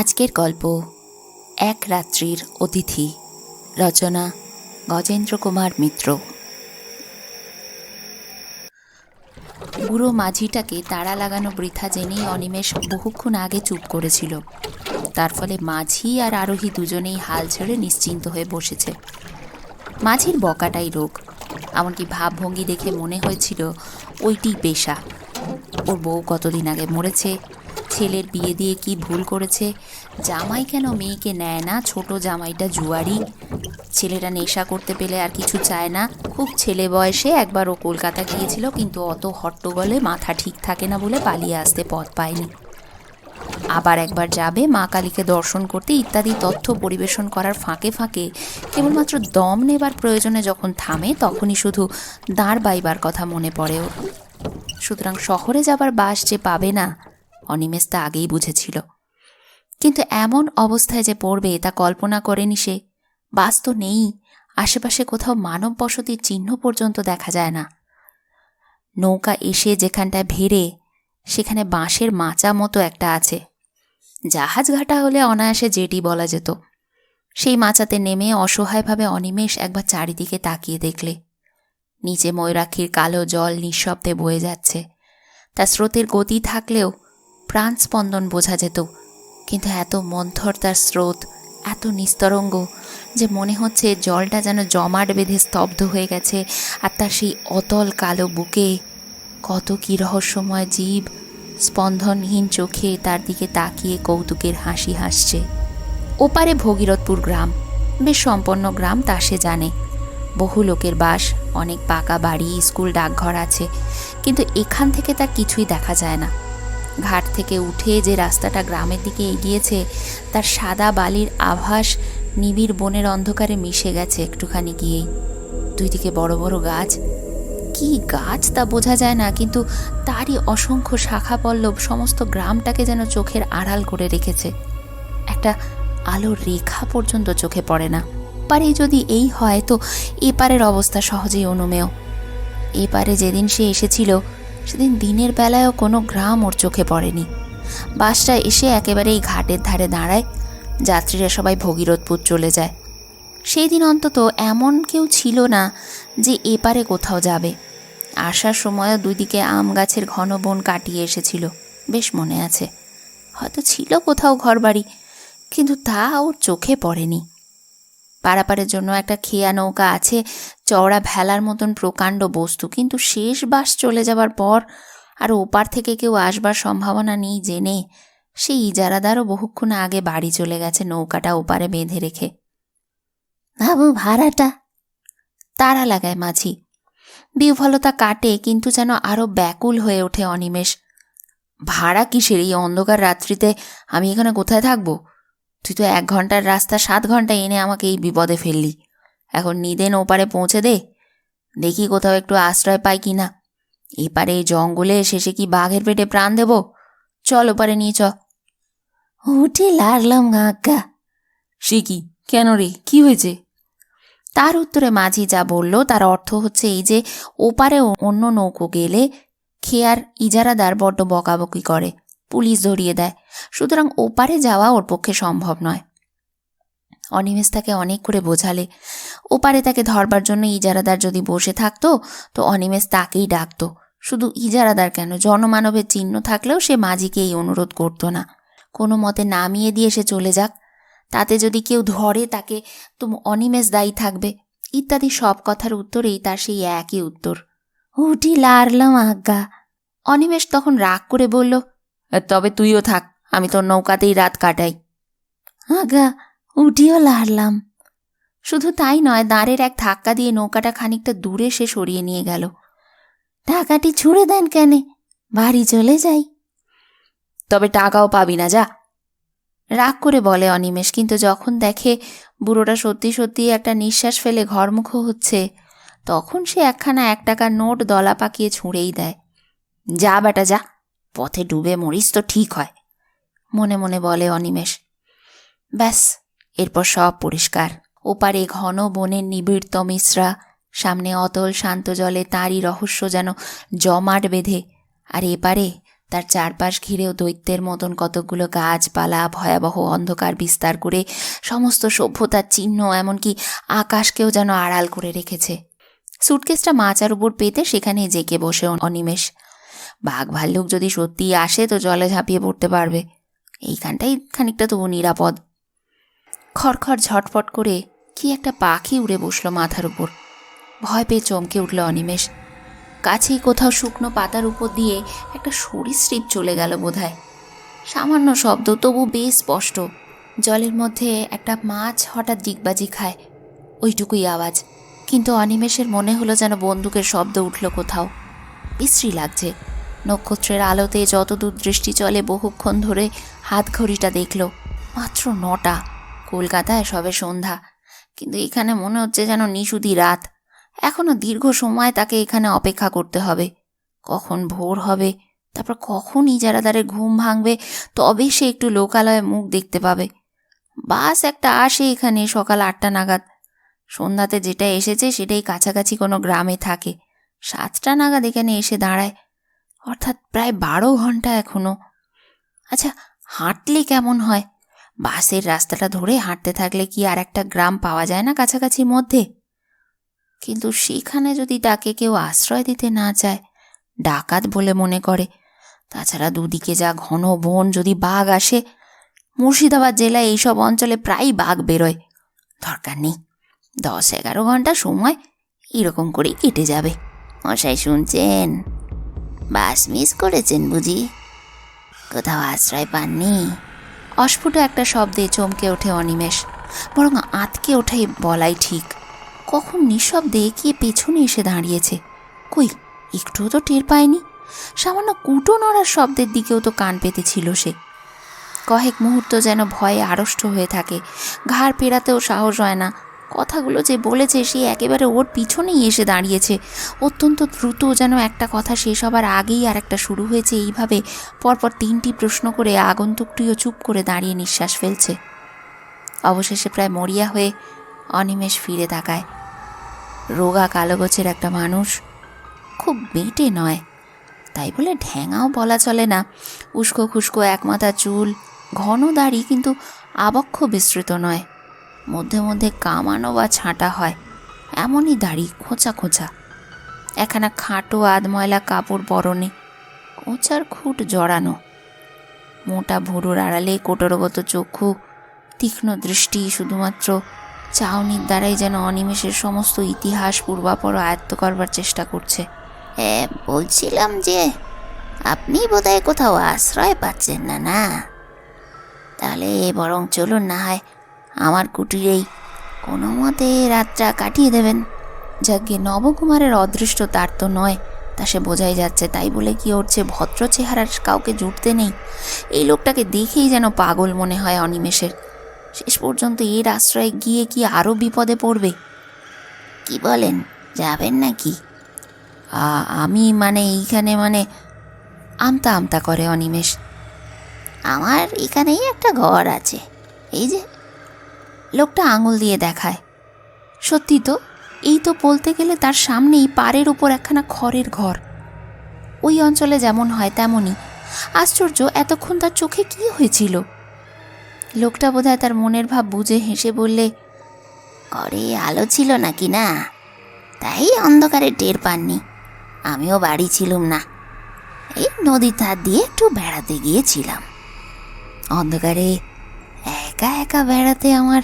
আজকের গল্প, এক রাত্রির অতিথি, রচনা, গজেন্দ্র কুমার মিত্র। বুড়ো মাঝিটাকে তাড়া লাগানো বৃথা জেনেই অনিমেষ বহুক্ষণ আগে চুপ করেছিল। তার ফলে মাঝি আর আরোহী দুজনেই হাল ছেড়ে নিশ্চিন্ত হয়ে বসেছে। মাঝির বকাটাই রোগ, এমনকি ভাবভঙ্গি দেখে মনে হয়েছিল ওইটি পেশা। ওর বউ কতদিন আগে মরেছে ছেলের বিয়ে দিয়ে কি ভুল করেছে? জামাই কেন মেয়েকে নেয় না? ছোট জামাইটা জুয়ারি। ছেলেটা নেশা করতে পেলে আর কিছু চায় না। খুব ছেলে বয়সে একবার ও কলকাতা গিয়েছিল, কিন্তু অত হট্টগোলে মাথা ঠিক থাকে না বলে পালিয়ে আসতে পথ পায়নি। আবার একবার যাবে, মা কালীকে দর্শন করতে ইত্যাদি তথ্য পরিবেশন করার ফাঁকে ফাঁকে কেবলমাত্র দম নেবার প্রয়োজনে যখন থামে, তখনই শুধু দাঁড় বাইবার কথা মনে পড়ে ওর। সুতরাং শহরে যাবার বাস যে পাবে না অনিমেষ তা আগেই বুঝেছিল। কিন্তু এমন অবস্থায় যে পড়বে তা কল্পনা করেনি সে। বাস তো নেই, আশেপাশে কোথাও মানব বসতির চিহ্ন পর্যন্ত দেখা যায় না। নৌকা এসে যেখানটায় ভেড়ে, সেখানে বাঁশের মাচা মতো একটা আছে। জাহাজ ঘাটা হলে অনায়াসে জেটি বলা যেত। সেই মাচাতে নেমে অসহায়ভাবে অনিমেষ একবার চারিদিকে তাকিয়ে দেখলে। নিচে ময়ূরাক্ষীর কালো জল নিঃশব্দে বয়ে যাচ্ছে। তার স্রোতের গতি থাকলেও প্রাণ স্পন্দন বোঝা যেত। কিন্তু এত মন্থর তার স্রোত, এত নিস্তরঙ্গ যে মনে হচ্ছে জলটা যেন জমাট বেঁধে স্তব্ধ হয়ে গেছে আর তার সেই অতল কালো বুকে কত কী রহস্যময় জীব স্পন্দনহীন চোখে তার দিকে তাকিয়ে কৌতুকের হাসি হাসছে। ওপারে ভগীরথপুর গ্রাম, বেশ সম্পন্ন গ্রাম তা সে জানে। বহু লোকের বাস, অনেক পাকা বাড়ি, স্কুল, ডাকঘর আছে, কিন্তু এখান থেকে তা কিছুই দেখা যায় না। ঘাট থেকে উঠে যে রাস্তাটা গ্রামের দিকে এগিয়েছে, তার সাদা বালির আভাস নিবিড় বনের অন্ধকারে মিশে গেছে একটুখানি গিয়েই। দুই দিকে বড় বড় গাছ। কি গাছ তা বোঝা যায় না, কিন্তু তারই অসংখ্য শাখা পল্লব সমস্ত গ্রামটাকে যেন চোখের আড়াল করে রেখেছে। একটা আলোর রেখা পর্যন্ত চোখে পড়ে না। পারে যদি এই হয় তো এপারের অবস্থা সহজেই অনুমেয়। এপারে যেদিন সে এসেছিল সেদিন দিনের বেলায়ও কোনো গ্রাম ওর চোখে পড়েনি। বাসটা এসে একেবারে এই ঘাটের ধারে দাঁড়ায়। যাত্রীরা সবাই ভগীরথপুর চলে যায়। সেই দিন অন্তত এমন কেউ ছিল না যে এপারে কোথাও যাবে। আসার সময়ও দুই দিকে আম গাছের ঘন বন কাটিয়ে এসেছিল, বেশ মনে আছে। হয়তো ছিল কোথাও ঘরবাড়ি, কিন্তু তা ওর চোখে পড়েনি। পারাপারের জন্য একটা খেয়া নৌকা আছে, চওড়া ভেলার মতন প্রকাণ্ড বস্তু। কিন্তু শেষ বাস চলে যাবার পর আর ওপার থেকে কেউ আসবার সম্ভাবনা নেই জেনে। সেই ইজারাদারও বহুক্ষণ আগে বাড়ি চলে গেছে নৌকাটা ওপারে বেঁধে রেখে। ভাবু ভাড়াটা? তারা লাগায় মাঝি। বিহ্বলতা কাটে, কিন্তু যেন আরও ব্যাকুল হয়ে ওঠে অনিমেষ। ভাড়া কিসের? এই অন্ধকার রাত্রিতে আমি এখানে কোথায় থাকব? তুই তো এক ঘণ্টার রাস্তা সাত ঘণ্টা এনে আমাকে এই বিপদে ফেললি। এখন নিদেন ওপারে পৌঁছে দে। দেখি কোথাও একটু আশ্রয় পাই কি না এপারে এই জঙ্গলে শেষে কি বাঘের পেটে প্রাণ দেব? চল ওপারে নিয়ে চ। উঠে লাগলাম আজ্ঞা সে কি? কেন রে? কি হয়েছে? তার উত্তরে মাঝি যা বলল, তার অর্থ হচ্ছে এই যে, ওপারে অন্য নৌকো গেলে খেয়ার ইজারাদার বড্ড বকাবকি করে। পুলিশ ধরিয়ে দেয়। সুতরাং ওপারে যাওয়া ওর পক্ষে সম্ভব নয়। অনিমেষ তাকে অনেক করে বোঝালে। ওপারে তাকে ধরবার জন্য ইজারাদার যদি বসে থাকতো, তো অনিমেষ তাকেই ডাকতো। শুধু ইজারাদার কেন? জনমানবের চিহ্ন থাকলেও সে মাঝিকে এই অনুরোধ করতো না। কোনো মতে নামিয়ে দিয়ে সে চলে যাক। তাতে যদি কেউ ধরে তাকে, তো অনিমেষ দায়ী থাকবে? ইত্যাদি সব কথার উত্তরেই তার সেই একই উত্তর। উঠি লারলাম আজ্ঞা। অনিমেষ তখন রাগ করে বলল তবে তুইও থাক, আমি তোর নৌকাতেই রাত কাটাই। আগা, উঠিও লাড়লাম শুধু তাই নয় দাঁড়ের এক ধাক্কা দিয়ে নৌকাটা খানিকটা দূরে সে সরিয়ে নিয়ে গেল। টাকাটি ছুঁড়ে দেন কেনে? বাড়ি চলে যাই। তবে টাকাও পাবি না, যা। রাগ করে বলে অনিমেষ, কিন্তু যখন দেখে বুড়োটা সত্যি সত্যি একটা নিঃশ্বাস ফেলে ঘরমুখ হচ্ছে, তখন সে একখানা এক টাকার নোট দলা পাকিয়ে ছুঁড়েই দেয়। যা বেটা, যা। পথে ডুবে মরিস তো ঠিক হয়। মনে মনে বলে অনিমেষ। ব্যাস, এরপর সব পরিষ্কার। ওপারে ঘন বনের নিবিড় মিশ্রা সামনে অতল শান্ত জলে তারই রহস্য যেন জমাট বেঁধে। আর এপারে তার চারপাশ ঘিরেও দৈত্যের মতন কতকগুলো গাছপালা, ভয়াবহ অন্ধকার বিস্তার করে সমস্ত সভ্যতার চিহ্ন, এমনকি আকাশকেও যেন আড়াল করে রেখেছে। সুটকেসটা মাচার উপর পেতে সেখানে জেকে বসে অনিমেষ। বাঘ ভাল্লুক যদি সত্যিই আসে তো জলে ঝাঁপিয়ে পড়তে পারবে। এইখানটাই খানিকটা তবু নিরাপদ। খড়খড় ঝটপট করে কি একটা পাখি উড়ে বসল মাথার উপর। ভয় পেয়ে চমকে উঠল অনিমেষ। কাছেই কোথাও শুকনো পাতার উপর দিয়ে একটা সরীসৃপ চলে গেল বোধহয়। সামান্য শব্দ, তবু বেশ স্পষ্ট। জলের মধ্যে একটা মাছ হঠাৎ ডিগবাজি খায়। ওইটুকুই আওয়াজ। কিন্তু অনিমেষের মনে হলো যেন বন্দুকের শব্দ উঠল কোথাও। বিশ্রী লাগছে। নক্ষত্রের আলোতে যতদূর দৃষ্টি চলে বহুক্ষণ ধরে হাত ঘড়িটা দেখল, মাত্র নটা। কলকাতায় সবে সন্ধ্যা। কিন্তু এখানে মনে হচ্ছে যেন নিশুদি রাত। এখনও দীর্ঘ সময় তাকে এখানে অপেক্ষা করতে হবে। কখন ভোর হবে, তারপর কখন ইজারাদারের ঘুম ভাঙবে, তবে সে একটু লোকালয়ে মুখ দেখতে পাবে। বাস একটা আসে এখানে সকাল আটটা নাগাদ। সন্ধ্যাতে যেটা এসেছে সেটাই কাছাকাছি কোনো গ্রামে থাকে। সাতটা নাগাদ এখানে এসে দাঁড়ায়। অর্থাৎ প্রায় বারো ঘণ্টা এখনও। আচ্ছা হাঁটলে কেমন হয়? বাসের রাস্তাটা ধরে হাঁটতে থাকলে কি আর একটা গ্রাম পাওয়া যায় না কাছাকাছির মধ্যে? কিন্তু সেখানে যদি তাকে কেউ আশ্রয় দিতে না চায়, ডাকাত বলে মনে করে। তাছাড়া দুদিকে যা ঘন বন যদি বাঘ আসে, মুর্শিদাবাদ জেলায় এইসব অঞ্চলে প্রায়ই বাঘ বেরোয়। দরকার নেই, দশ এগারো ঘণ্টা সময় এরকম করেই কেটে যাবে। মশাই শুনছেন? বাস মিস করেছেন বুঝি? কোথাও আশ্রয় পাননি? অস্ফুট একটা শব্দে চমকে ওঠে অনিমেষ। বরং আতকে ওঠে বলাই ঠিক। কখন নিঃশব্দে কে পেছনে এসে দাঁড়িয়েছে। কই, একটুও তো টের পায়নি। সামান্য কুটো নড়ার শব্দের দিকেও তো কান পেতেছিল সে। কয়েক মুহূর্ত যেন ভয়ে আড়ষ্ট হয়ে থাকে। ঘাড় পেরাতেও সাহস হয় না। কথাগুলো যে বলেছে সে একেবারে ওর পিছনেই এসে দাঁড়িয়েছে। অত্যন্ত দ্রুত যেন একটা কথা শেষ হবার আগেই আর একটা শুরু হয়েছে। এইভাবে পরপর তিনটি প্রশ্ন করে আগন্তুকটিও চুপ করে দাঁড়িয়ে নিঃশ্বাস ফেলছে। অবশেষে প্রায় মরিয়া হয়ে অনিমেষ ফিরে তাকায়। রোগা কালো গোছের একটা মানুষ। খুব বেটে নয়। তাই বলে ঢ্যাঙাও বলা চলে না। উস্কো খুস্কো একমাথা চুল, ঘন দাড়ি কিন্তু আবক্ষ বিস্তৃত নয়। মধ্যে মধ্যে কামানো বা ছাঁটা হয়। এমনই দাড়ি খোঁচা খোঁচা। একখানা খাটো আধময়লা কাপড় পরনে কোঁচার খুঁট জড়ানো। মোটা ভুরুর আড়ালে কোটরগত চক্ষু, তীক্ষ্ণ দৃষ্টি শুধুমাত্র চাউনির দ্বারাই যেন অনিমেষের সমস্ত ইতিহাস পূর্বাপর আয়ত্ত করবার চেষ্টা করছে। হ্যাঁ বলছিলাম যে, আপনি বোধহয় কোথাও আশ্রয় পাচ্ছেন না না? তাহলে বরং চলুন, না হয় আমার কুটিরেই কোনো মতে রাতটা কাটিয়ে দেবেন। যাকে নবকুমারের অদৃষ্ট তার তো নয়, তা সে বোঝাই যাচ্ছে, তাই বলে কি ওর চেয়ে ভদ্র চেহারার কাউকে জুটতে নেই? এই লোকটাকে দেখেই যেন পাগল মনে হয় অনিমেষের। শেষ পর্যন্ত এর আশ্রয়ে গিয়ে কি আরও বিপদে পড়বে? কি বলেন, যাবেন নাকি? আমি মানে এইখানে মানে আমতা আমতা করে অনিমেষ। আমার এখানেই একটা ঘর আছে। এই যে লোকটা আঙুল দিয়ে দেখায়। সত্যি তো, এই তো বলতে গেলে তার সামনেই পাড়ের উপর একখানা খড়ের ঘর। ওই অঞ্চলে যেমন হয় তেমনই। আশ্চর্য, এতক্ষণ তার চোখে কি হয়েছিল? লোকটা বোধহয় তার মনের ভাব বুঝে হেসে বললে, ঘরে আলো ছিল নাকি না? তাই অন্ধকারে টের পাননি। আমিও বাড়ি ছিলুম না। এই নদীর ধার দিয়ে একটু বেড়াতে গিয়েছিলাম। অন্ধকারে একা একা বেড়াতে আমার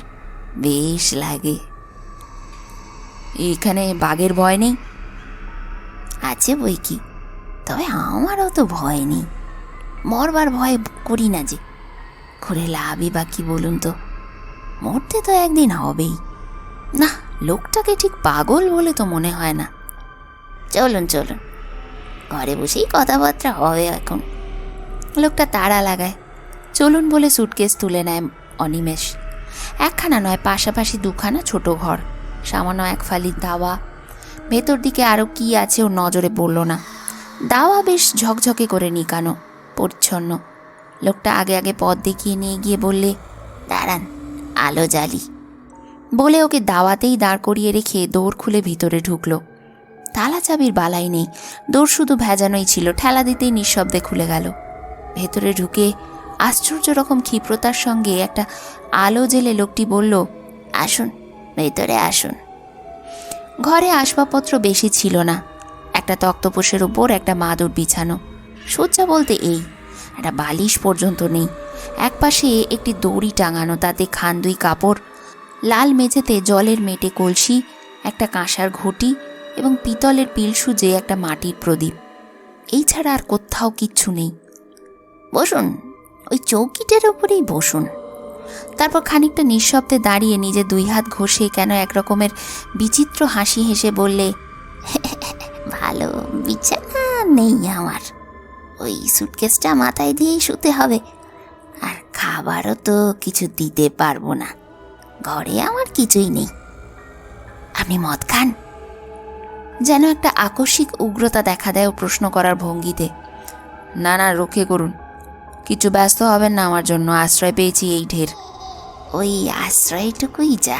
বেশ লাগে। এখানে বাঘের ভয় নেই? আছে বই কি? তবে আমারও তো ভয় নেই। মরবার ভয় করি না যে। করে লাভই বা কি বলুন তো? মরতে তো একদিন হবেই। না, লোকটাকে ঠিক পাগল বলে তো মনে হয় না। চলুন চলুন। ঘরে বসেই কথাবার্তা হবে এখন। লোকটা তাড়া লাগায়। চলুন বলে সুটকেস তুলে নেয় অনিমেষ। একখানা নয়, পাশাপাশি দুখানা ছোট ঘর। সামান্য এক ফালির দাওয়া। ভেতর দিকে আরও কি আছে ওর নজরে পড়ল না। দাওয়া বেশ ঝকঝকে করে নিকানো, পরিচ্ছন্ন। লোকটা আগে আগে পথ দেখিয়ে নিয়ে গিয়ে বললে, দাঁড়ান, আলো জ্বালি। বলে ওকে দাওয়াতেই দাঁড় করিয়ে রেখে দৌড় খুলে ভিতরে ঢুকলো। তালা চাবির বালাই নেই দৌড় শুধু ভেজানোই ছিল, ঠেলা দিতেই নিঃশব্দে খুলে গেল। ভেতরে ঢুকে আশ্চর্য রকম ক্ষিপ্রতার সঙ্গে একটা আলো জেলে লোকটি বলল, আসুন, ভেতরে আসুন। ঘরে আসবাবপত্র বেশি ছিল না। একটা তক্তপোষের উপর একটা মাদুর বিছানো। শয্যা বলতে এই, একটা বালিশ পর্যন্ত নেই। একপাশে একটি দড়ি টাঙানো, তাতে খান দুই কাপড়, লাল মেঝেতে জলের মেটে কলসি, একটা কাঁসার ঘটি এবং পিতলের পিল সুজে একটা মাটির প্রদীপ। এই ছাড়া আর কোথাও কিচ্ছু নেই। বসুন ওই চৌকিটার ওপরেই বসুন। তারপর খানিকটা নিঃশব্দে দাঁড়িয়ে নিজে দুই হাত ঘষে কেন এক রকমের বিচিত্র হাসি হেসে বললে, ভালো বিছানা নেই আমার। ওই সুটকেসটা মাথায় দিয়েই শুতে হবে। আর খাবারও তো কিছু দিতে পারব না। ঘরে আমার কিছুই নেই। আপনি মদ খান? যেন একটা আকস্মিক উগ্রতা দেখা দেয় ও প্রশ্ন করার ভঙ্গিতে। না না, রক্ষে করুন। কিছু ব্যস্ত হবেন না আমার জন্য আশ্রয় পেয়েছি এই ঢের। ওই আশ্রয়টুকুই যা।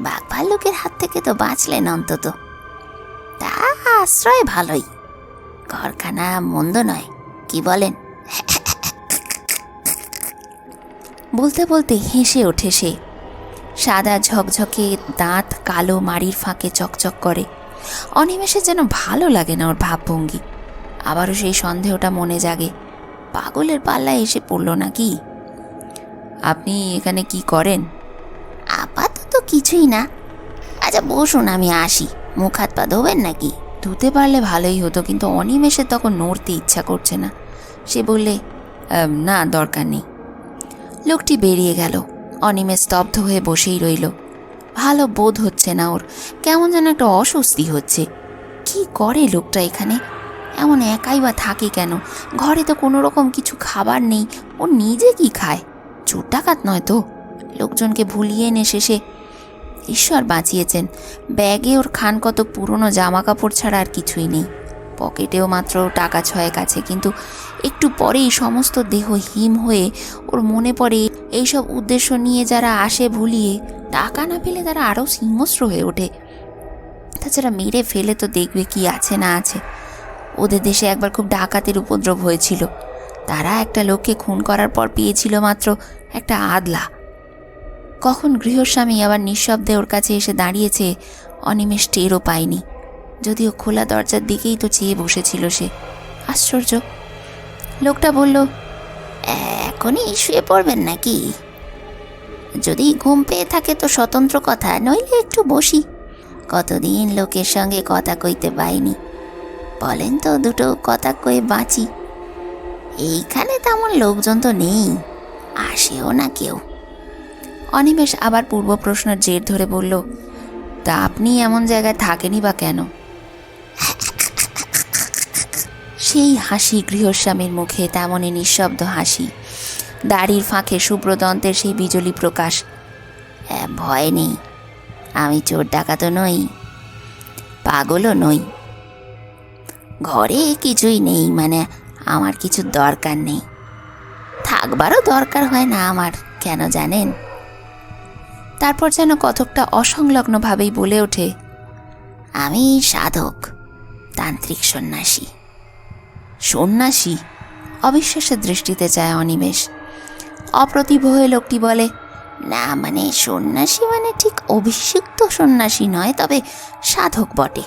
বাঘ ভাল্লুকের হাত থেকে তো বাঁচলেন অন্তত। তা আশ্রয় ভালোই। ঘরখানা মন্দ নয় কি বলেন? বলতে বলতে হেসে ওঠে সে। সাদা ঝকঝকে দাঁত কালো মাড়ির ফাঁকে চকচক করে। অনিমেষে যেন ভালো লাগে না ওর ভাবভঙ্গি। আবারও সেই সন্দেহটা মনে জাগে। পাগলের পাল্লায় এসে পড়ল নাকি? আপনি এখানে কি করেন? আপাতত কিছুই না। আচ্ছা বসুন, আমি আসি। মুখ হাত পা ধোবেন নাকি? ধুতে পারলে ভালোই হতো, কিন্তু অনিমেষে তখন নড়তে ইচ্ছা করছে না। সে বললে না, দরকার নেই। লোকটি বেরিয়ে গেল। অনিমে স্তব্ধ হয়ে বসেই রইল। ভালো বোধ হচ্ছে না ওর। কেমন যেন একটা অস্বস্তি হচ্ছে। কি করে লোকটা এখানে? এমন একাই বা থাকে কেন? ঘরে তো কোনো রকম কিছু খাবার নেই। ও নিজে কি খায়? চোর ডাকাত নয় তো? লোকজনকে ভুলিয়ে এনে শেষে ঈশ্বর বাঁচিয়েছেন। ব্যাগে ওর খান কত পুরনো জামা কাপড় ছাড়া আর কিছুই নেই। পকেটেও মাত্র টাকা ছয়েক আছে, কিন্তু একটু পরেই সমস্ত দেহ হিম হয়ে ওর মনে পড়ে এইসব উদ্দেশ্য নিয়ে যারা আসে ভুলিয়ে, টাকা না পেলে তারা আরও সিংহস্র হয়ে ওঠে। তাছাড়া মেরে ফেলে তো দেখবে কি আছে না আছে। ওদের দেশে একবার খুব ডাকাতের উপদ্রব হয়েছিল। তারা একটা লোককে খুন করার পর পেয়েছিল মাত্র একটা আদলা। কখন গৃহস্বামী আবার নিঃশব্দে ওর কাছে এসে দাঁড়িয়েছে, অনিমেষ টেরও পায়নি। যদিও খোলা দরজার দিকেই তো চেয়ে বসেছিল সে। আশ্চর্য। লোকটা বলল, এখনই শুয়ে পড়বেন নাকি? যদি ঘুম পেয়ে থাকে তো স্বতন্ত্র কথা, নইলে একটু বসি। কতদিন লোকের সঙ্গে কথা কইতে পাইনি। বলেন তো দুটো কথা কয়ে বাঁচি। এইখানে তেমন লোকজন তো নেই আসেও না কেউ। অনিমেষ আবার পূর্ব প্রশ্নের জের ধরে বলল তা আপনি এমন জায়গায় থাকেনই বা কেন? সেই হাসি গৃহস্বামীর মুখে তেমনই নিঃশব্দ হাসি। দাড়ির ফাঁকে শুভ্রদন্তের সেই বিজলি প্রকাশ "এ, ভয় নেই আমি চোর ডাকাতো নই পাগলও নই। ঘরে কিছুই নেই মানে আমার কিছু দরকার নেই। থাকবারও দরকার হয় না আমার, কেন জানেন? তারপর যেন কতকটা অসংলগ্নভাবেই বলে ওঠে, আমি সাধক, তান্ত্রিক সন্ন্যাসী। সন্ন্যাসী? অবিশ্বাসের দৃষ্টিতে চায় অনিমেষ। অপ্রতিভ হয়ে লোকটি বলে, না মানে সন্ন্যাসী মানে ঠিক অভিষিক্ত সন্ন্যাসী নয়, তবে সাধক বটে।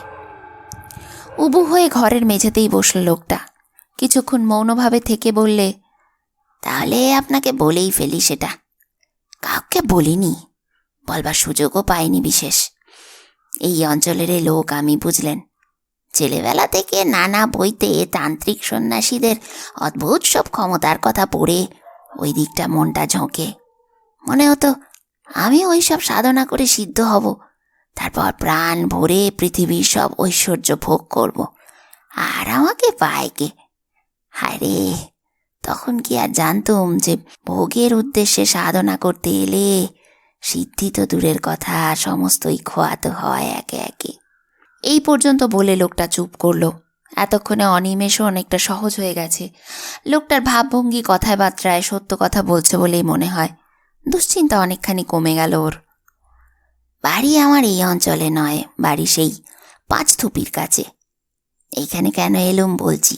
উবু হয়ে ঘরের মেঝেতেই বসল লোকটা। কিছুক্ষণ মৌনভাবে থেকে বললে, তাহলে আপনাকে বলেই ফেলি সেটা। কাউকে বলিনি, বলবার সুযোগও পাইনি বিশেষ। এই অঞ্চলের লোক আমি বুঝলেন, ছেলেবেলা থেকে নানা বইতে তান্ত্রিক সন্ন্যাসীদের অদ্ভুত সব ক্ষমতার কথা পড়ে ওই দিকটা মনটা ঝোঁকে। মনে হতো, আমি ওই সব সাধনা করে সিদ্ধ হব। তারপর প্রাণ ভরে পৃথিবীর সব ঐশ্বর্য ভোগ করব। আর আমাকে পায় কে? তখন কি আর জানতুম যে ভোগের উদ্দেশ্যে সাধনা করতে এলে সিদ্ধি তো দূরের কথা, সমস্তই খোয়াতে হয় একে একে। এই পর্যন্ত বলে লোকটা চুপ করল। এতক্ষণে অনিমেষও অনেকটা সহজ হয়ে গেছে। লোকটার ভাবভঙ্গি কথায় বার্তায় সত্য কথা বলছে বলেই মনে হয়। দুশ্চিন্তা অনেকখানি কমে গেল ওর। বাড়ি আমার এই অঞ্চলে নয়, বাড়ি সেই পাঁচ থুপির কাছে। এইখানে কেন এলুম বলছি?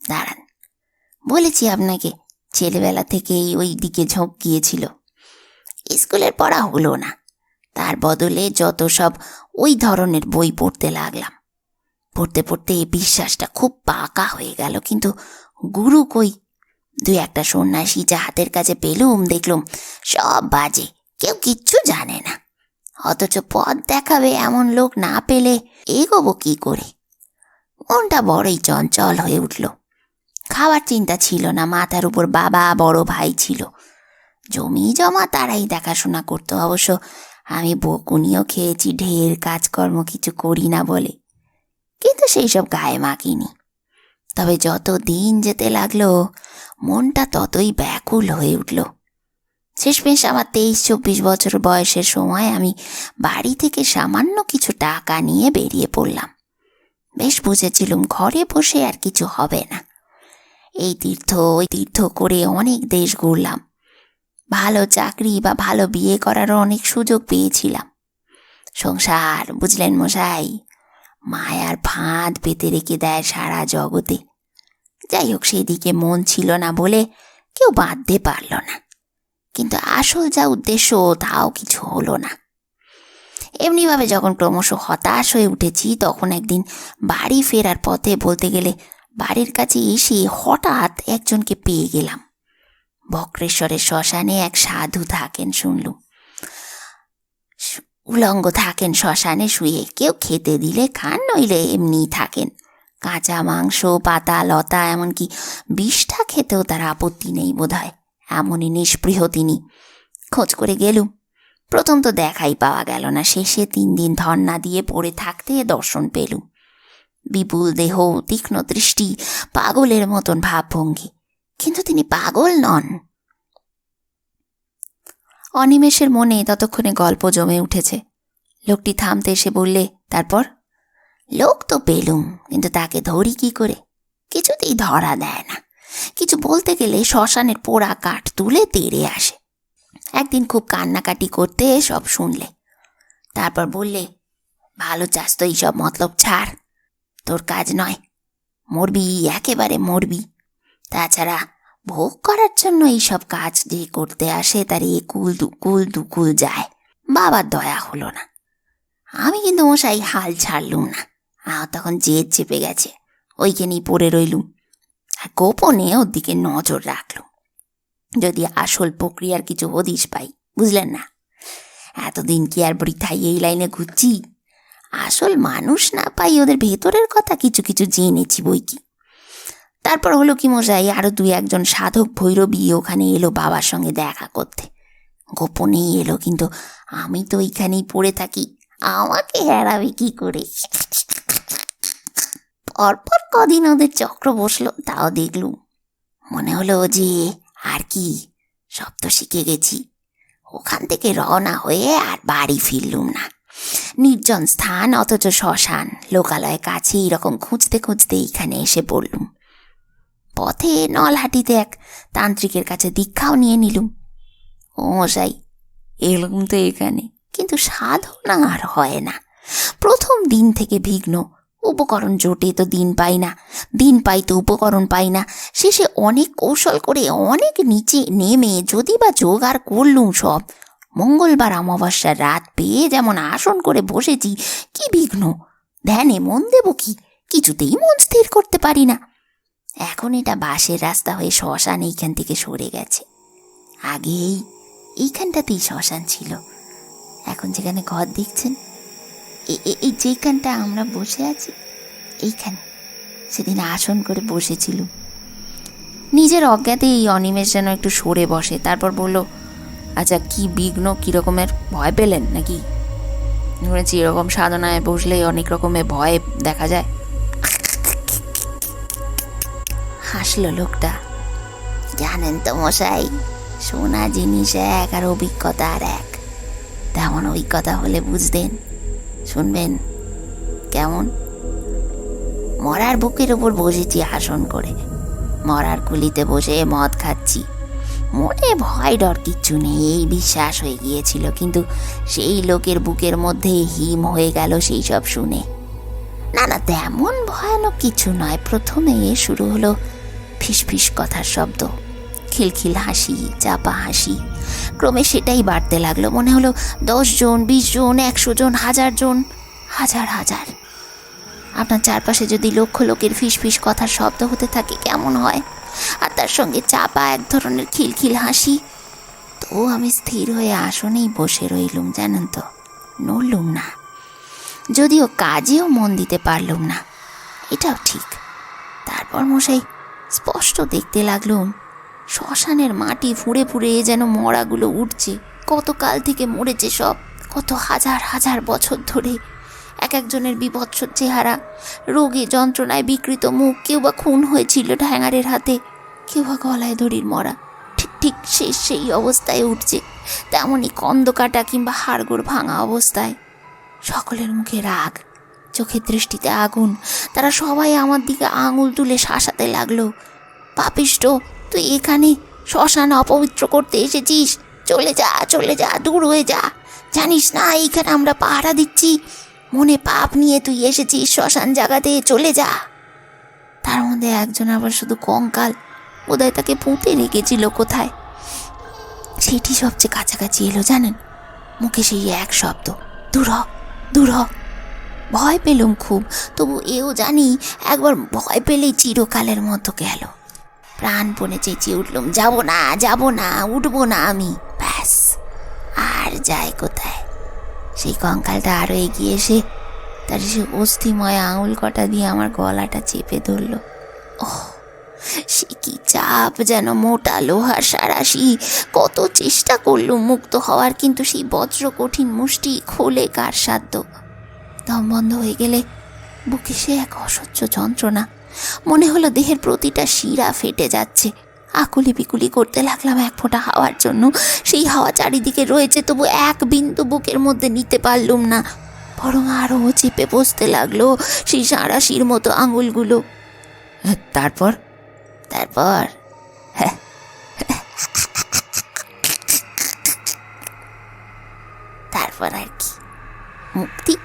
দাঁড়ান, বলেছি আপনাকে, ছেলেবেলা থেকেই ওই দিকে ঝোঁক গিয়েছিল। স্কুলের পড়া হলো না, তার বদলে যত সব ওই ধরনের বই পড়তে লাগলাম। পড়তে পড়তে এই বিশ্বাসটা খুব পাকা হয়ে গেল, কিন্তু গুরু কই? দুই একটা সন্ন্যাসী যা হাতের কাছে পেলুম, দেখলুম সব বাজে, কেউ কিচ্ছু জানে না। অথচ পথ দেখাবে এমন লোক না পেলে এগোবো কি করে? মনটা বড়ই চঞ্চল হয়ে উঠল। খাবার চিন্তা ছিল না, মাথার উপর বাবা, বড় ভাই ছিল। জমি জমা তারাই দেখাশোনা করতো, অবশ্য আমি বকুনিও খেয়েছি, ঢের কাজকর্ম কিছু করি না বলে। কিন্তু সেই সব গায়ে মাখিনি। তবে যত দিন যেতে লাগল, মনটা ততই ব্যাকুল হয়ে উঠল। শেষমেশ আমার তেইশ চব্বিশ বছর বয়সের সময় আমি বাড়ি থেকে সামান্য কিছু টাকা নিয়ে বেরিয়ে পড়লাম। বেশ বুঝেছিলুম ঘরে বসে আর কিছু হবে না। এই তীর্থ ওই তীর্থ করে অনেক দেশ ঘুরলাম। ভালো চাকরি বা ভালো বিয়ে করারও অনেক সুযোগ পেয়েছিলাম। সংসার, বুঝলেন মশাই? মায়ার ফাঁদ পেতে রেখে দেয় সারা জগতে। যাই হোক, সেদিকে মন ছিল না বলে কেউ বাঁধতে পারল না। কিন্তু আসল যা উদ্দেশ্য তাও কিছু হলো না। এমনিভাবে যখন ক্রমশ হতাশ হয়ে উঠেছি, তখন একদিন বাড়ি ফেরার পথে বলতে গেলে বাড়ির কাছে এসে হঠাৎ একজনকে পেয়ে গেলাম। বক্রেশ্বরের শ্মশানে এক সাধু থাকেন শুনলুম উলঙ্গ থাকেন শ্মশানে শুয়ে, কেউ খেতে দিলে খান, নইলে এমনি থাকেন। কাঁচা মাংস, পাতা, লতা, এমনকি বিষটা খেতেও তার আপত্তি নেই বোধহয়। এমনই নিষ্পৃহ তিনি। খোঁজ করে গেলুম। প্রথম তো দেখাই পাওয়া গেল না, শেষে তিন দিন ধর্না দিয়ে পড়ে থাকতে দর্শন পেলুম। বিপুল দেহ, তীক্ষ্ণ দৃষ্টি, পাগলের মতন ভাবভঙ্গি। কিন্তু তিনি পাগল নন। অনিমেষের মনে ততক্ষণে গল্প জমে উঠেছে। লোকটি থামতে এসে বললে, তারপর? লোক তো পেলুম, কিন্তু তাকে ধরি কি করে? কিছুতেই ধরা দেয় না। কিছু বলতে গেলে শ্মশানের পোড়া কাঠ তুলে তেড়ে আসে। একদিন খুব কান্নাকাটি করতে সব শুনলে। তারপর বললে, ভালো চাস তো এইসব মতলব ছাড়। তোর কাজ নয়। মরবি, একেবারে মরবি। তাছাড়া ভোগ করার জন্য এইসব কাজ যে করতে আসে তার একুল দুকুল দুকুল যায়। বাবার দয়া হলো না। আমি কিন্তু মশাই হাল ছাড়লুম না। তখন জেদ চেপে গেছে। ওইখানেই পড়ে রইলুম। গোপনে ওর দিকে নজর রাখলুম যদি আসল প্রক্রিয়ার কিছু হদিশ পাই, বুঝলেন না? এতদিন কি আর বৃথাই এই লাইনে ঘুরছি? আসল মানুষ না পাই ওদের ভেতরের কথা কিছু কিছু জেনেছি বই কি? তারপর হলো কি মশাই, আরও দুই একজন সাধক ভৈরবী ওখানে এলো বাবার সঙ্গে দেখা করতে। গোপনেই এলো, কিন্তু আমি তো ওইখানেই পড়ে থাকি, আমাকে এড়াবে কি করে? পরপর কদিন ওদের চক্র বসল, তাও দেখলুম। মনে হলো যে আর কি, সব তো শিখে গেছি। ওখান থেকে রওনা হয়ে আর বাড়ি ফিরলুম না। নির্জন স্থান, অথচ শ্মশান। লোকালয় কাছে এরকম খুঁজতে খুঁজতে এইখানে এসে পড়লুম। পথে নলহাটিতে এক তান্ত্রিকের কাছে দীক্ষাও নিয়ে নিলুম। ও মশাই, এলুম তো এখানে। কিন্তু সাধনা আর হয় না। প্রথম দিন থেকে বিঘ্ন উপকরণ জোটে তো দিন পাই না, দিন পাই তো উপকরণ পাই না। শেষে অনেক কৌশল করে অনেক নিচে নেমে যদি বা জোগাড় করলুম সব। মঙ্গলবার অমাবস্যার রাত পেয়ে যেমন আসন করে বসেছি, কি বিঘ্ন? ধ্যানে মন দেব কি? কিছুতেই মন স্থির করতে পারি না। এখন এটা বাসের রাস্তা হয়ে শ্মশান এইখান থেকে সরে গেছে। আগে এই এইখানটাতেই শ্মশান ছিল। এখন যেখানে ঘর দেখছেন এই যেখানটা আমরা বসে আছি, এইখানে। সেদিন আসন করে বসেছিল। নিজের অজ্ঞাতে এই অনিমেষ যেন একটু সরে বসে, তারপর বলল আচ্ছা কি বিঘ্ন কীরকমের ভয় পেলেন নাকি? শুনেছি এরকম সাধনায় বসলে অনেক রকমের ভয় দেখা যায়। হাসলো লোকটা। জানেন তো মশাই শোনা জিনিস এক আর অভিজ্ঞতা আর এক। তেমন অভিজ্ঞতা হলে বুঝতেন শুনবেন। কেমন? মরার বুকের ওপর বসেছি আসন করে। মরার কুলিতে বসে মদ খাচ্ছি। মনে ভয় ডর কিচ্ছু নেই, এই বিশ্বাস হয়ে গিয়েছিল, কিন্তু সেই লোকের বুকের মধ্যে হিম হয়ে গেল সেই সব শুনে। না না, তেমন ভয়ানক কিছু নয়। প্রথমে শুরু হলো ফিসফিস কথার শব্দ। খিলখিল হাসি, চাপা হাসি। ক্রমে সেটাই বাড়তে লাগল। মনে হলো দশ জন, বিশ জন, একশো জন, হাজার জন, হাজার হাজার। আপনার চারপাশে যদি লক্ষ লোকের ফিসফিস কথার শব্দ হতে থাকে, কেমন হয়? আর তার সঙ্গে চাপা এক ধরনের খিলখিল হাসি। তো আমি স্থির হয়ে আসনেই বসে রইলুম, জানেন তো। নড়লুম না। যদিও কাজেও মন দিতে পারলুম না। এটাও ঠিক। তারপর মশাই স্পষ্ট দেখতে লাগলুম শ্মশানের মাটি ফুঁড়ে ফুঁড়ে যেন মরাগুলো উঠছে কত কাল থেকে মরেছে সব, কত হাজার হাজার বছর ধরে। এক একজনের বিভৎস চেহারা, রোগে যন্ত্রণায় বিকৃত মুখ, কেউ বা খুন হয়েছিল ঢ্যাঙারের হাতে, কেউ বা গলায় দড়ির মরা। ঠিক ঠিক শেষ সেই অবস্থায় উঠছে, তেমনই কন্দ কাটা কিংবা হাড়গোড় ভাঙা অবস্থায়। সকলের মুখে রাগ, চোখের দৃষ্টিতে আগুন, তারা সবাই আমার দিকে আঙুল তুলে শাসাতে লাগল। পাপিষ্ট তুই এখানে শ্মশান অপবিত্র করতে এসেছিস। চলে যা চলে যা, দূর হয়ে যা। জানিস না, এইখানে আমরা পাহারা দিচ্ছি। মনে পাপ নিয়ে তুই এসেছিস শ্মশান জায়গাতে চলে যা। তার মধ্যে একজন আবার শুধু কঙ্কাল। বোধহয় তাকে পুঁতে রেখেছিল কোথায়। সেটি সবচেয়ে কাছাকাছি এলো, জানেন? মুখে সেই এক শব্দ। দূর দূর ভয় পেলুম খুব, তবু এও জানি একবার ভয় পেলেই চিরকালের মতো গেল। প্রাণপণে চেঁচিয়ে উঠলুম, যাব না যাব না, উঠবো না আমি। ব্যাস, আর যায় কোথায়? সেই কঙ্কালটা আরও এগিয়ে এসে তার সে অস্থিময় আঙুল কটা দিয়ে আমার গলাটা চেপে ধরলো। ওহ, সে কি চাপ যেন, মোটা লোহার সারাশি। কত চেষ্টা করলুম মুক্ত হওয়ার, কিন্তু সেই বজ্র কঠিন মুষ্টি খোলে কার সাধ্য? দম বন্ধ হয়ে গেলে বুকে সে এক অসহ্য যন্ত্রণা মনে হলো দেহের প্রতিটা শিরা ফেটে যাচ্ছে। আকুলি বিকুলি করতে লাগলাম এক ফোঁটা হাওয়ার জন্য। সেই হাওয়া চারিদিকে রয়েছে তবু এক বিন্দু বুকের মধ্যে নিতে পারলুম না। বরং আরও চেপে বসতে লাগল সেই সাঁড়াশির মতো আঙুলগুলো। তারপর? তারপর? তারপর আর কি? মুক্তি?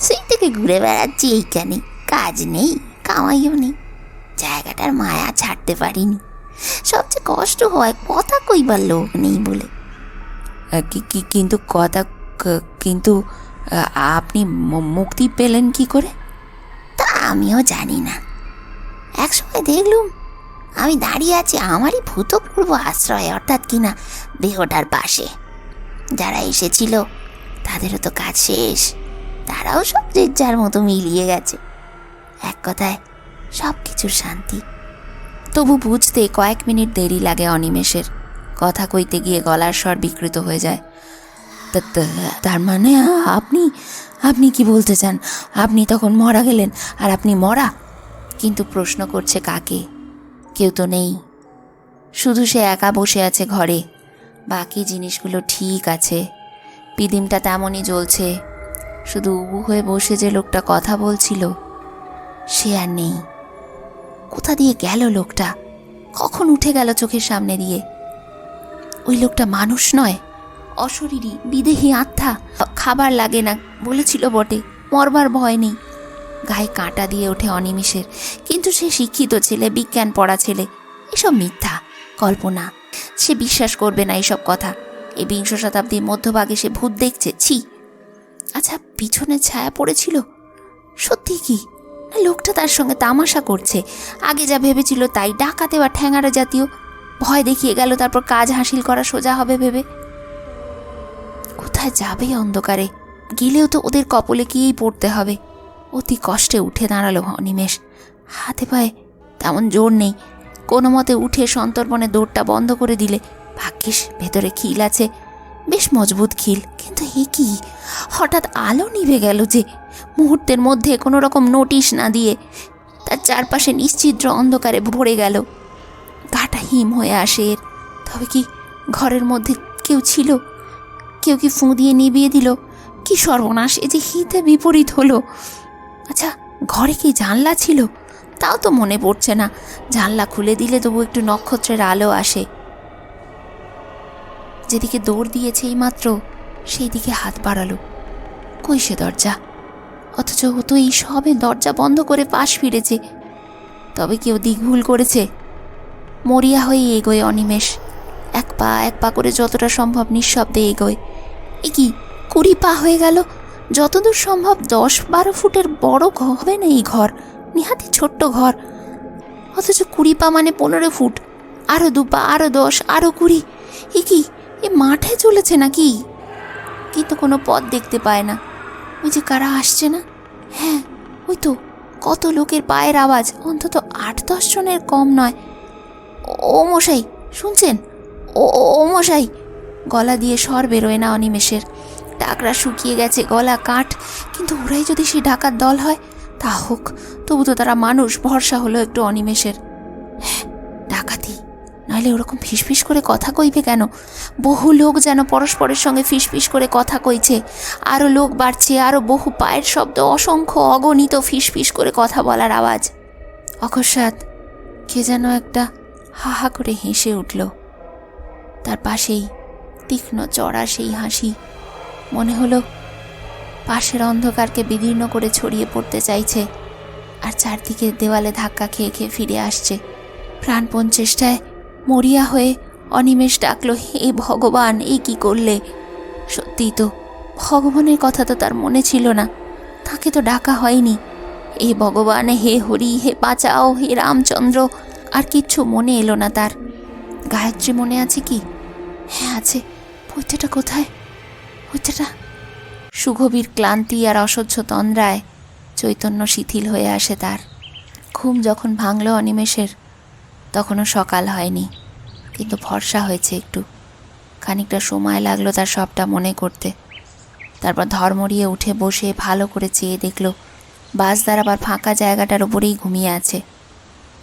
সেই থেকে ঘুরে বেড়াচ্ছি এইখানে। কাজ নেই কামাইও নেই জায়গাটার মায়া ছাড়তে পারিনি। সবচেয়ে কষ্ট হয় কথা কইবার লোক নেই বলে। কিন্তু কথা কিন্তু আপনি মুক্তি পেলেন কি করে? তা আমিও জানি না। একসময় দেখলুম আমি দাঁড়িয়ে আছি আমারই ভূতপূর্ব আশ্রয় অর্থাৎ কিনা দেহটার পাশে। যারা এসেছিল তাদেরও তো কাজ শেষ তারাও সব যে যার মতো মিলিয়ে গেছে। এক কথায় সব কিছুর শান্তি। তবু বুঝতে কয়েক মিনিট দেরি লাগে অনিমেষের। কথা কইতে গিয়ে গলার স্বর বিকৃত হয়ে যায়। তার মানে আপনি আপনি কি বলতে চান? আপনি তখন মরা গেলেন আর আপনি মরা? কিন্তু প্রশ্ন করছে কাকে? কেউ তো নেই। শুধু সে একা বসে আছে ঘরে। বাকি জিনিসগুলো ঠিক আছে। পিদিমটা তেমনই জ্বলছে। শুধু উবু হয়ে বসে যে লোকটা কথা বলছিল সে আর নেই। কোথা দিয়ে গেল লোকটা? কখন উঠে গেল চোখের সামনে দিয়ে? ওই লোকটা মানুষ নয়, অশরীরী, বিদেহী আত্মা। খাবার লাগে না, বলেছিল বটে, মরবার ভয় নেই। গায়ে কাঁটা দিয়ে ওঠে অনিমিষের, কিন্তু সে শিক্ষিত ছেলে, বিজ্ঞান পড়া ছেলে। এসব মিথ্যা, কল্পনা। সে বিশ্বাস করবে না এসব কথা। এই বিংশ শতাব্দীর মধ্যভাগে সে ভূত দেখছে, ছি। আচ্ছা পিছনে ছায়া পড়েছিল? সত্যি কি? লোকটা তার সঙ্গে তামাশা করছে। আগে যা ভেবেছিল তাই ডাকাতে বা ঠ্যাঙারা জাতীয়। ভয় দেখিয়ে গেল, তারপর কাজ হাসিল করা সোজা হবে ভেবে। কোথায় যাবে অন্ধকারে? গেলেও তো ওদের কপলে গিয়েই পড়তে হবে। অতি কষ্টে উঠে দাঁড়াল অনিমেষ। হাতে পায়ে তেমন জোর নেই। কোনো মতে উঠে সন্তর্পণে দৌড়টা বন্ধ করে দিলে। ভাগ্যিস, ভেতরে খিল আছে। বেশ মজবুত খিল, কিন্তু এ কি? হঠাৎ আলো নিভে গেল যে। মুহূর্তের মধ্যে কোনো রকম নোটিশ না দিয়ে তার চারপাশে নিশ্চিদ্র অন্ধকারে ভরে গেল। গাটা হিম হয়ে আসে এর। তবে কি ঘরের মধ্যে কেউ ছিল? কেউ কি ফুঁ দিয়ে নিভিয়ে দিল? কি সর্বনাশ, এ যে হিতে বিপরীত হলো। আচ্ছা ঘরে কি জানলা ছিল? তাও তো মনে পড়ছে না। জানলা খুলে দিলে তবু একটু নক্ষত্রের আলো আসে। যেদিকে দৌড় দিয়েছে এই মাত্র সেই দিকে হাত বাড়ালো। কই সে দরজা? অথচ ও তো এই সবে দরজা বন্ধ করে পাশ ফিরেছে। তবে কেউ দিক ভুল করেছে? মরিয়া হয়ে এগোয় অনিমেষ। এক পা এক পা করে যতটা সম্ভব নিঃশব্দে এগোয়। এ কি, কুড়ি পা হয়ে গেল? যতদূর সম্ভব দশ বারো ফুটের বড় হবে না এই ঘর? নিহাতি ছোট্ট ঘর। অথচ কুড়ি পা মানে পনেরো ফুট। আরও দু পা আরও দশ আরও কুড়ি। এ কি, এ মাঠে চলেছে নাকি? কিন্তু কোনো পথ দেখতে পায় না। ওই যে কারা আসছে না? হ্যাঁ ওই তো, কত লোকের পায়ের আওয়াজ, অন্তত আট দশ জনের কম নয়। ও- মশাই, শুনছেন? ও, ও- মশাই। গলা দিয়ে স্বর বেরোয় না অনিমেষের। ডাকরা শুকিয়ে গেছে, গলা কাঠ। কিন্তু ওরাই যদি সেই ডাকার দল হয়, তা হোক, তবু তো তারা মানুষ, ভরসা হলো একটু অনিমেষের। নাহলে ওরকম ফিসফিস করে কথা কইবে কেন? বহু লোক যেন পরস্পরের সঙ্গে ফিসফিস করে কথা কইছে। আরও লোক বাড়ছে আরও বহু পায়ের শব্দ, অসংখ্য অগণিত ফিসফিস করে কথা বলার আওয়াজ। অকস্মাৎ কে যেন একটা হা হা করে হেসে উঠল। তার পাশেই তীক্ষ্ণ চড়া সেই হাসি। মনে হলো পাশের অন্ধকারকে বিদীর্ণ করে ছড়িয়ে পড়তে চাইছে আর চারদিকে দেওয়ালে ধাক্কা খেয়ে খেয়ে ফিরে আসছে। প্রাণপণ চেষ্টায় মরিয়া হয়ে অনিমেষ ডাকল, হে ভগবান এই কি করলে? সত্যিই তো, ভগবানের কথা তো তার মনে ছিল না। তাকে তো ডাকা হয়নি। এ ভগবান, হে হরি, হে বাঁচাও, হে রামচন্দ্র। আর কিচ্ছু মনে এলো না তার। গায়ত্রী মনে আছে কি? হ্যাঁ আছে। পৈতেটা কোথায়? পৈতেটা? সুগভীর ক্লান্তি আর অসহ্য তন্দ্রায় চৈতন্য শিথিল হয়ে আসে তার। ঘুম যখন ভাঙল অনিমেষের তখনও সকাল হয়নি, কিন্তু ভরসা হয়েছে একটু। খানিকটা সময় লাগল তার সবটা মনে করতে। তারপর ধর্মরিয়ে উঠে বসে ভালো করে চেয়ে দেখল, বাস দাঁড়াবার ফাঁকা জায়গাটার ওপরেই ঘুমিয়ে আছে।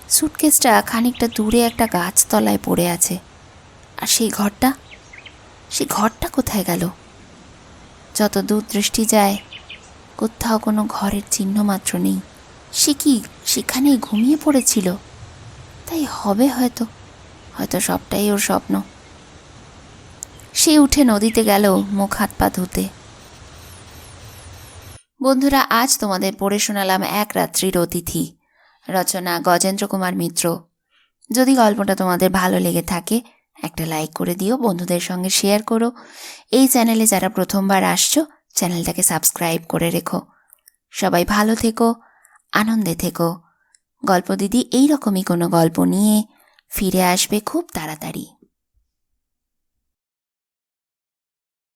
সুটকেসটা খানিকটা দূরে একটা গাছতলায় পড়ে আছে। আর সেই ঘরটা? সেই ঘরটা কোথায় গেল? যত দূর দৃষ্টি যায়, কোথাও কোনো ঘরের চিহ্ন মাত্র নেই। সে কি সেখানেই ঘুমিয়ে পড়েছিল? তাই হবে হয়তো। হয়তো সবটাই ওর স্বপ্ন। সে উঠে নদীতে গেল মুখ হাত পা ধুতে। বন্ধুরা, আজ তোমাদের পড়ে শোনালাম এক রাত্রির অতিথি। রচনা গজেন্দ্র কুমার মিত্র। যদি গল্পটা তোমাদের ভালো লেগে থাকে, একটা লাইক করে দিও, বন্ধুদের সঙ্গে শেয়ার করো। এই চ্যানেলে যারা প্রথমবার আসছো, চ্যানেলটাকে সাবস্ক্রাইব করে রেখো। সবাই ভালো থেকো, আনন্দে থেকো। গল্প দিদি এইরকমই কোনো গল্প নিয়ে ফিরে আসবে খুব তাড়াতাড়ি।